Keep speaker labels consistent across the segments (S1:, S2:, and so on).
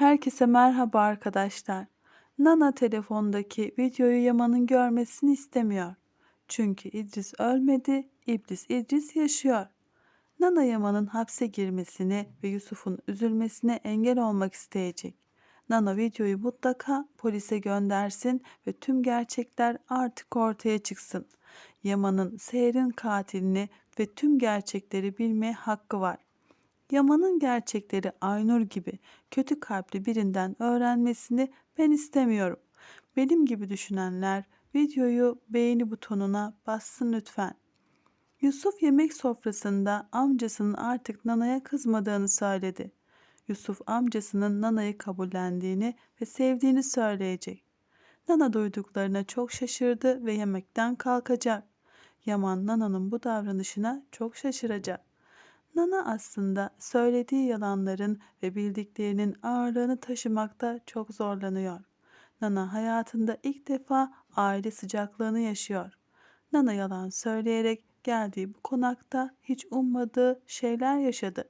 S1: Herkese merhaba arkadaşlar. Nana telefondaki videoyu Yaman'ın görmesini istemiyor. Çünkü İdris ölmedi, İblis İdris yaşıyor. Nana Yaman'ın hapse girmesine ve Yusuf'un üzülmesine engel olmak isteyecek. Nana videoyu mutlaka polise göndersin ve tüm gerçekler artık ortaya çıksın. Yaman'ın Seher'in katilini ve tüm gerçekleri bilmeye hakkı var. Yaman'ın gerçekleri Aynur gibi kötü kalpli birinden öğrenmesini ben istemiyorum. Benim gibi düşünenler videoyu beğeni butonuna bassın lütfen. Yusuf yemek sofrasında amcasının artık Nana'ya kızmadığını söyledi. Yusuf amcasının Nana'yı kabullendiğini ve sevdiğini söyleyecek. Nana duyduklarına çok şaşırdı ve yemekten kalkacak. Yaman Nana'nın bu davranışına çok şaşıracak. Nana aslında söylediği yalanların ve bildiklerinin ağırlığını taşımakta çok zorlanıyor. Nana hayatında ilk defa aile sıcaklığını yaşıyor. Nana yalan söyleyerek geldiği bu konakta hiç ummadığı şeyler yaşadı.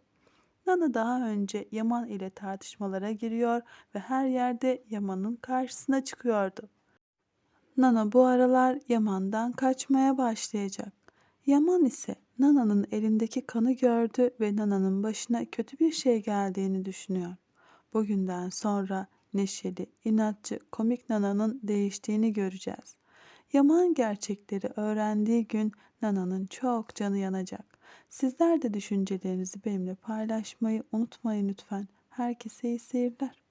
S1: Nana daha önce Yaman ile tartışmalara giriyor ve her yerde Yaman'ın karşısına çıkıyordu. Nana bu aralar Yaman'dan kaçmaya başlayacak. Yaman ise Nana'nın elindeki kanı gördü ve Nana'nın başına kötü bir şey geldiğini düşünüyor. Bugünden sonra neşeli, inatçı, komik Nana'nın değiştiğini göreceğiz. Yaman gerçekleri öğrendiği gün Nana'nın çok canı yanacak. Sizler de düşüncelerinizi benimle paylaşmayı unutmayın lütfen. Herkese iyi seyirler.